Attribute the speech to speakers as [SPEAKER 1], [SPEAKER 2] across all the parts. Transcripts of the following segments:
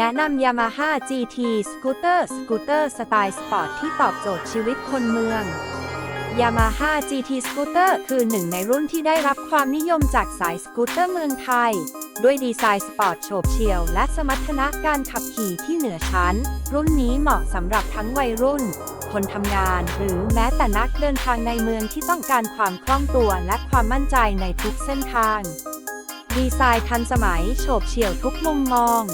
[SPEAKER 1] แนะนำ Yamaha GT สกูตเตอร์สกูตเตอร์สไตล์สปอร์ตที่ตอบโจทย์ชีวิตคนเมือง Yamaha GT Scooter คือหนึ่งในรุ่นที่ได้รับความนิยมจากสายสกูตเตอร์เมืองไทย ด้วยดีไซน์สปอร์ตโฉบเฉี่ยว และสมรรถนะการขับขี่ที่เหนือชั้น รุ่นนี้เหมาะสำหรับทั้งวัยรุ่น คนทำงาน หรือแม้แต่นักเดินทางในเมืองที่ต้องการความคล่องตัวและความมั่นใจในทุกเส้นทาง ดีไซน์ทันสมัยโฉบเฉี่ยวทุกมุมมอง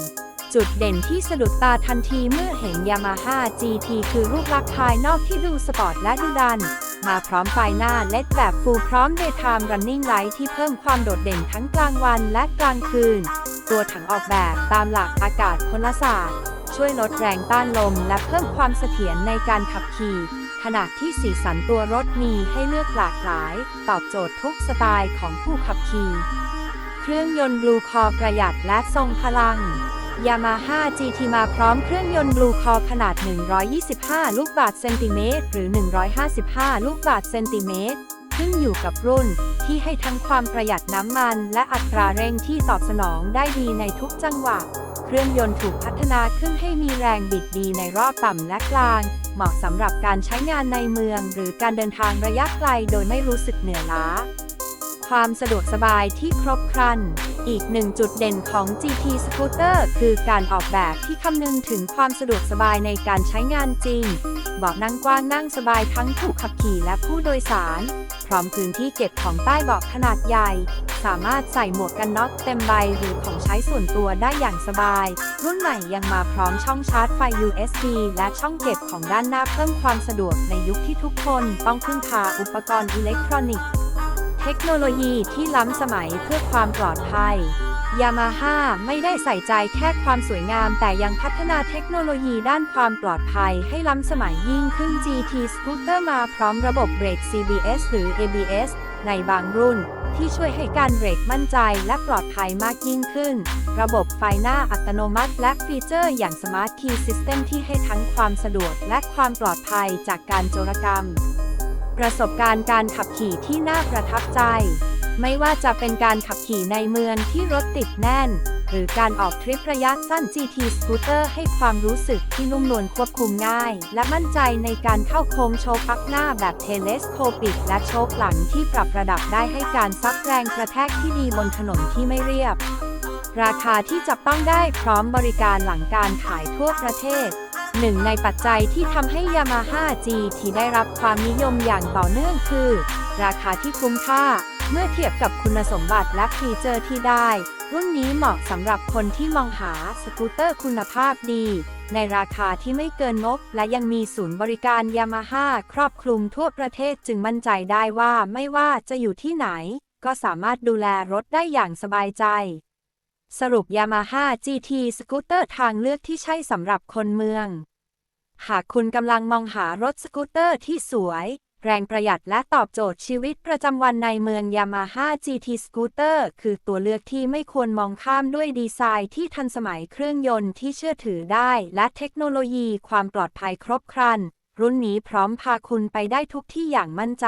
[SPEAKER 1] จุดเด่นที่สะดุดตาทันทีเมื่อเห็น Yamaha GT คือรูปลักษณ์ภายนอกที่ดูสปอร์ตและดุดัน มาพร้อมไฟหน้าเลดแบบฟูลพร้อม Daytime Running Light ที่เพิ่มความโดดเด่นทั้งกลางวันและกลางคืน ตัวถังออกแบบตามหลักอากาศพลศาสตร์ ช่วยลดแรงต้านลมและเพิ่มความเสถียรในการขับขี่ขณะที่สีสันตัวรถมีให้เลือกหลากหลาย ตอบโจทย์ทุกสไตล์ของผู้ขับขี่ เครื่องยนต์บลูคอประหยัดและทรงพลัง Yamaha GT มาพร้อมเครื่องยนต์บลูคอขนาด 125 ลูกบาศก์เซนติเมตรหรือ 155 ลูกบาศก์เซนติเมตรขึ้นอยู่กับรุ่นที่ให้ทั้งความประหยัดน้ำมันและอัตราเร่งที่ตอบสนองได้ดีในทุกจังหวะ เครื่องยนต์ถูกพัฒนาขึ้นให้มีแรงบิดดีในรอบต่ำและกลาง เหมาะสำหรับการใช้งานในเมือง หรือการเดินทางระยะไกลโดยไม่รู้สึกเหนื่อยล้า ความสะดวกสบายที่ครบครัน อีกหนึ่งจุดเด่นของ GT Scooter คือการออกแบบที่คำนึงถึงความสะดวกสบายในการใช้งานจริง เบาะนั่งกว้างนั่งสบายทั้งผู้ขับขี่และผู้โดยสาร พร้อมพื้นที่เก็บของใต้เบาะขนาดใหญ่ สามารถใส่หมวกกันน็อกเต็มใบหรือของใช้ส่วนตัวได้อย่างสบาย รุ่นใหม่ยังมาพร้อมช่องชาร์จไฟ USB และช่องเก็บของด้านหน้าเพิ่มความสะดวกในยุคที่ทุกคน ต้องพึ่งพาอุปกรณ์อิเล็กทรอนิกส์ เทคโนโลยีที่ล้ำสมัยเพื่อความปลอดภัย Yamaha ไม่ได้ใส่ใจแค่ความสวยงาม แต่ยังพัฒนาเทคโนโลยีด้านความปลอดภัยให้ล้ำสมัยยิ่งขึ้น GT Scooter มาพร้อมระบบเบรก CBS หรือ ABS ในบางรุ่น ที่ช่วยให้การเบรกมั่นใจและปลอดภัยมากยิ่งขึ้น ระบบไฟหน้าอัตโนมัติและฟีเจอร์อย่าง Smart Key System ที่ให้ทั้งความสะดวกและความปลอดภัยจากการโจรกรรม ประสบการณ์การขับขี่ที่น่าประทับใจ ไม่ว่าจะเป็นการขับขี่ในเมืองที่รถติดแน่น หรือการออกทริประยะสั้น GT Scooter ให้ความรู้สึกที่นุ่มนวลควบคุมง่าย และมั่นใจในการเข้าโค้งโชว์พักหน้าแบบเทเลสโคปิก และโชคหลังที่ปรับระดับได้ให้การซับแรงกระแทกที่ดีบนถนนที่ไม่เรียบ ราคาที่จับต้องได้พร้อมบริการหลังการขายทั่วประเทศ หนึ่งในปัจจัยที่ทำให้ Yamaha GT ได้รับความนิยมอย่างต่อเนื่องคือ ราคาที่คุ้มค่า เมื่อเทียบกับคุณสมบัติและฟีเจอร์ที่ได้ รุ่นนี้เหมาะสำหรับคนที่มองหาสกูตเตอร์คุณภาพดี ในราคาที่ไม่เกินงบ และยังมีศูนย์บริการ Yamaha ครอบคลุมทั่วประเทศจึงมั่นใจได้ว่าไม่ว่าจะอยู่ที่ไหน ก็สามารถดูแลรถได้อย่างสบายใจ สรุป Yamaha GT สกูตเตอร์ทางเลือกที่ใช่สำหรับคนเมือง หากคุณกำลังมองหารถสกูตเตอร์ที่สวย แรงประหยัดและตอบโจทย์ชีวิตประจำวันในเมือง Yamaha GT Scooter คือตัวเลือกที่ไม่ควรมองข้ามด้วยดีไซน์ที่ทันสมัยเครื่องยนต์ที่เชื่อถือได้ และเทคโนโลยีความปลอดภัยครบครัน รุ่นนี้พร้อมพาคุณไปได้ทุกที่อย่างมั่นใจ